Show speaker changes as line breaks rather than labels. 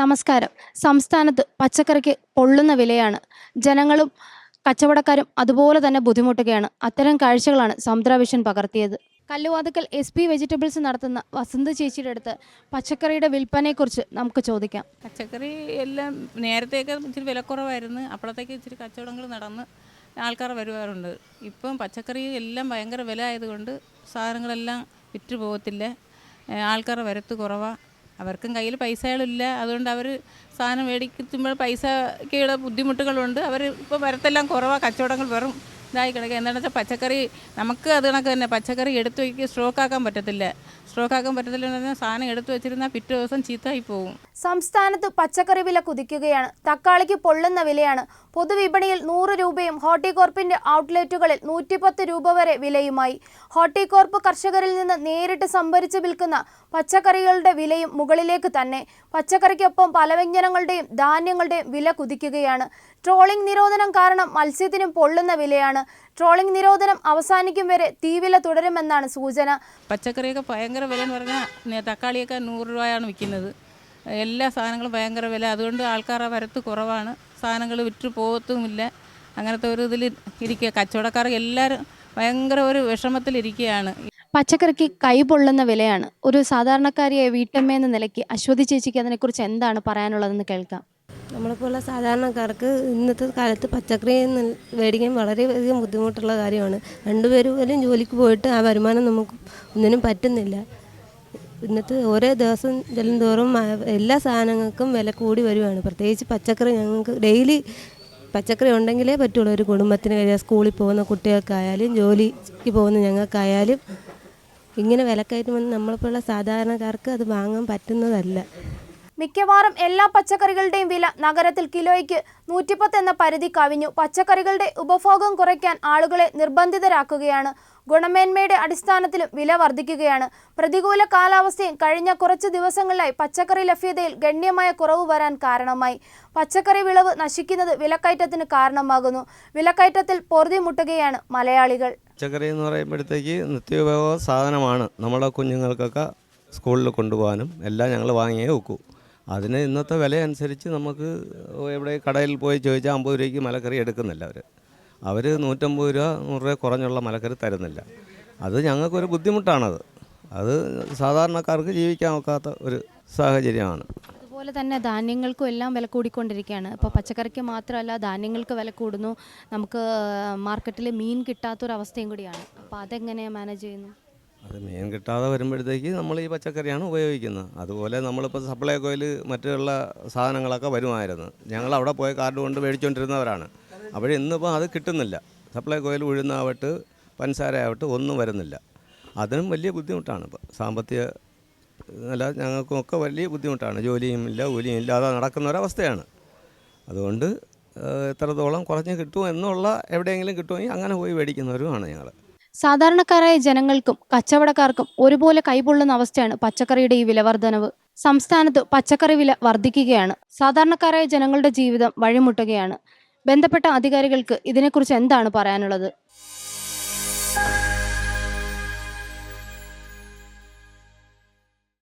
നമസ്കാരം. സംസ്ഥാനത്ത് പച്ചക്കറിക്ക് പൊള്ളുന്ന വിലയാണ്. ജനങ്ങളും കച്ചവടക്കാരും അതുപോലെ തന്നെ ബുദ്ധിമുട്ടുകയാണ്. അത്തരം കാഴ്ചകളാണ് സമുദ്ര വിഷൻ പകർത്തിയത്. കല്ലുവാതുക്കൽ എസ് പി വെജിറ്റബിൾസ് നടത്തുന്ന വസന്ത ചേച്ചിയുടെ അടുത്ത് പച്ചക്കറിയുടെ വിൽപ്പനയെക്കുറിച്ച് നമുക്ക് ചോദിക്കാം.
പച്ചക്കറി എല്ലാം നേരത്തെയൊക്കെ ഇച്ചിരി വിലക്കുറവായിരുന്നു അപ്പോഴത്തേക്ക് ഇച്ചിരി കച്ചവടങ്ങൾ നടന്ന് ആൾക്കാർ വരുവാറുണ്ട്. ഇപ്പം പച്ചക്കറി എല്ലാം ഭയങ്കര വില ആയതുകൊണ്ട് സാധനങ്ങളെല്ലാം വിറ്റ് പോകത്തില്ല. ആൾക്കാർ വരത്ത് കുറവാണ് അവർക്കും കയ്യിൽ പൈസകളില്ല. അതുകൊണ്ട് അവർ സാധനം മേടിക്കുമ്പോൾ പൈസയ്ക്കുള്ള ബുദ്ധിമുട്ടുകളുണ്ട്. അവർ ഇപ്പോൾ വരത്തെല്ലാം കുറവാണ് കച്ചവടങ്ങൾ വെറും ഇതായി കിടക്കുക. എന്താണെന്ന് വെച്ചാൽ പച്ചക്കറി നമുക്ക് അത് കണക്ക് തന്നെ. പച്ചക്കറി എടുത്ത് വയ്ക്കുക സ്റ്റോക്കാക്കാൻ പറ്റത്തില്ല. സ്റ്റോക്കാക്കാൻ പറ്റത്തില്ല എന്ന് പറഞ്ഞാൽ സാധനം എടുത്തു വെച്ചിരുന്നാൽ പിറ്റേ ദിവസം ചീത്തയായി പോകും
സംസ്ഥാനത്ത് പച്ചക്കറി വില കുതിക്കുകയാണ്. തക്കാളിക്ക് പൊള്ളുന്ന വിലയാണ്. പൊതുവിപണിയിൽ നൂറ് രൂപയും ഹോർട്ടികോർപ്പിന്റെ ഔട്ട്ലെറ്റുകളിൽ നൂറ്റിപ്പത്ത് രൂപ വരെ വിലയുമായി. ഹോർട്ടികോർപ്പ് കർഷകരിൽ നിന്ന് നേരിട്ട് സംഭരിച്ച് വിൽക്കുന്ന പച്ചക്കറികളുടെ വിലയും മുകളിലേക്ക് തന്നെ പച്ചക്കറിക്കൊപ്പം പലവ്യഞ്ജനങ്ങളുടെയും ധാന്യങ്ങളുടെയും വില കുതിക്കുകയാണ്. ട്രോളിംഗ് നിരോധനം കാരണം മത്സ്യത്തിനും പൊള്ളുന്ന വിലയാണ്. ട്രോളിംഗ് നിരോധനം അവസാനിക്കും വരെ തീവില തുടരുമെന്നാണ് സൂചന.
പച്ചക്കറിയൊക്കെ ഭയങ്കര വില എന്ന് പറഞ്ഞാൽ തക്കാളിയൊക്കെ നൂറ് രൂപയാണ് വിൽക്കുന്നത്. എല്ലാ സാധനങ്ങളും ഭയങ്കര വില. അതുകൊണ്ട് ആൾക്കാരുടെ വരത്ത് കുറവാണ്. സാധനങ്ങൾ വിറ്റ് പോകത്തുമില്ല അങ്ങനത്തെ ഒരു ഇതിൽ ഇരിക്കുക. കച്ചവടക്കാർ എല്ലാവരും ഭയങ്കര ഒരു വിഷമത്തിലിരിക്കുകയാണ്.
പച്ചക്കറിക്ക് കൈ പൊള്ളുന്ന വിലയാണ്. ഒരു സാധാരണക്കാരിയായ വീട്ടമ്മ എന്ന നിലയ്ക്ക് അശ്വതി ചേച്ചിക്ക് അതിനെക്കുറിച്ച് എന്താണ് പറയാനുള്ളതെന്ന് കേൾക്കാം.
നമ്മളെപ്പോലുള്ള സാധാരണക്കാർക്ക് ഇന്നത്തെ കാലത്ത് പച്ചക്കറി മേടിക്കാൻ വളരെ വളരെയധികം ബുദ്ധിമുട്ടുള്ള കാര്യമാണ്. രണ്ടുപേരും പോലും ജോലിക്ക് പോയിട്ട് ആ വരുമാനം നമുക്ക് ഒന്നിനും പറ്റുന്നില്ല. ഇന്നത്തെ ഓരോ ദിവസം ചെല്ലും തോറും എല്ലാ സാധനങ്ങൾക്കും വില കൂടി വരുവാണ്. പ്രത്യേകിച്ച് പച്ചക്കറി ഞങ്ങൾക്ക് ഡെയിലി പച്ചക്കറി ഉണ്ടെങ്കിലേ പറ്റുള്ളൂ. ഒരു കുടുംബത്തിന് കഴിയാൻ സ്കൂളിൽ പോകുന്ന കുട്ടികൾക്കായാലും ജോലിക്ക് പോകുന്ന ഞങ്ങൾക്കായാലും ഇങ്ങനെ വിലക്കയറ്റം വന്ന് നമ്മളെപ്പോലുള്ള സാധാരണക്കാർക്ക് അത് വാങ്ങാൻ പറ്റുന്നതല്ല.
മിക്കവാറും എല്ലാ പച്ചക്കറികളുടെയും വില നഗരത്തിൽ കിലോയ്ക്ക് നൂറ്റിപ്പത്ത് എന്ന പരിധി കവിഞ്ഞു. പച്ചക്കറികളുടെ ഉപഭോഗം കുറയ്ക്കാൻ ആളുകളെ നിർബന്ധിതരാക്കുകയാണ്. ഗുണമേന്മയുടെ അടിസ്ഥാനത്തിലും വില വർദ്ധിക്കുകയാണ്. പ്രതികൂല കാലാവസ്ഥയും കഴിഞ്ഞ കുറച്ച് ദിവസങ്ങളിലായി പച്ചക്കറി ലഭ്യതയിൽ ഗണ്യമായ കുറവ് വരാൻ കാരണമായി. പച്ചക്കറി വിളവ് നശിക്കുന്നത് വിലക്കയറ്റത്തിന് കാരണമാകുന്നു. വിലക്കയറ്റത്തിൽ പൊറുതിമുട്ടുകയാണ് മലയാളികൾ.
പച്ചക്കറി എന്ന് പറയുമ്പോഴത്തേക്ക് നിത്യോപയോഗ സാധനമാണ്. നമ്മുടെ കുഞ്ഞുങ്ങൾക്കൊക്കെ സ്കൂളിൽ കൊണ്ടുപോകാനും എല്ലാം ഞങ്ങൾ വാങ്ങിയേ വെക്കൂ അതിന് ഇന്നത്തെ വില അനുസരിച്ച് നമുക്ക് എവിടെ കടയിൽ പോയി ചോദിച്ചാൽ അമ്പത് രൂപയ്ക്ക് മലക്കറി എടുക്കുന്നില്ല അവർ അവർ നൂറ്റമ്പത് രൂപ നൂറ് രൂപ കുറഞ്ഞുള്ള മലക്കറി തരുന്നില്ല. അത് ഞങ്ങൾക്കൊരു ബുദ്ധിമുട്ടാണത്. അത് സാധാരണക്കാർക്ക് ജീവിക്കാൻ ഒക്കാത്ത ഒരു സാഹചര്യമാണ്.
അതുപോലെ തന്നെ ധാന്യങ്ങൾക്കും എല്ലാം വില കൂടിക്കൊണ്ടിരിക്കുകയാണ്. ഇപ്പോൾ പച്ചക്കറിക്ക് മാത്രമല്ല ധാന്യങ്ങൾക്ക് വില കൂടുന്നു. നമുക്ക് മാർക്കറ്റിൽ മീൻ കിട്ടാത്തൊരവസ്ഥയും കൂടിയാണ്. അപ്പോൾ അതെങ്ങനെയാണ് മാനേജ് ചെയ്യുന്നു
അത് മീൻ കിട്ടാതെ വരുമ്പോഴത്തേക്ക് നമ്മൾ ഈ പച്ചക്കറിയാണ് ഉപയോഗിക്കുന്നത്. അതുപോലെ നമ്മളിപ്പോൾ സപ്ലൈകോയിൽ മറ്റുള്ള സാധനങ്ങളൊക്കെ വരുമായിരുന്നു. ഞങ്ങൾ അവിടെ പോയി കാർഡ് കൊണ്ട് മേടിച്ചുകൊണ്ടിരുന്നവരാണ്. അപ്പോൾ ഇന്നിപ്പോൾ അത് കിട്ടുന്നില്ല. സപ്ലൈ സപ്ലൈകോയിൽ ഉഴുന്നാവട്ട് പഞ്ചസാര ആവട്ട് ഒന്നും വരുന്നില്ല. അതിനും വലിയ ബുദ്ധിമുട്ടാണ് ഇപ്പോൾ. സാമ്പത്തിക അല്ല ഞങ്ങൾക്കൊക്കെ വലിയ ബുദ്ധിമുട്ടാണ്. ജോലിയും ഇല്ല കൂലിയും ഇല്ലാതെ നടക്കുന്ന ഒരവസ്ഥയാണ്. അതുകൊണ്ട് എത്രത്തോളം കുറഞ്ഞ് കിട്ടുമോ എന്നുള്ള എവിടെയെങ്കിലും കിട്ടുമെങ്കിൽ അങ്ങനെ പോയി മേടിക്കുന്നവരുമാണ് ഞങ്ങൾ.
സാധാരണക്കാരായ ജനങ്ങൾക്കും കച്ചവടക്കാർക്കും ഒരുപോലെ കൈപൊള്ളുന്ന അവസ്ഥയാണ് പച്ചക്കറിയുടെ ഈ വിലവർധനവ് സംസ്ഥാനത്ത് പച്ചക്കറി വില വർദ്ധിക്കുകയാണ്. സാധാരണക്കാരായ ജനങ്ങളുടെ ജീവിതം വഴിമുട്ടുകയാണ്. ബന്ധപ്പെട്ട അധികാരികൾക്ക് ഇതിനെക്കുറിച്ച് എന്താണ് പറയാനുള്ളത്?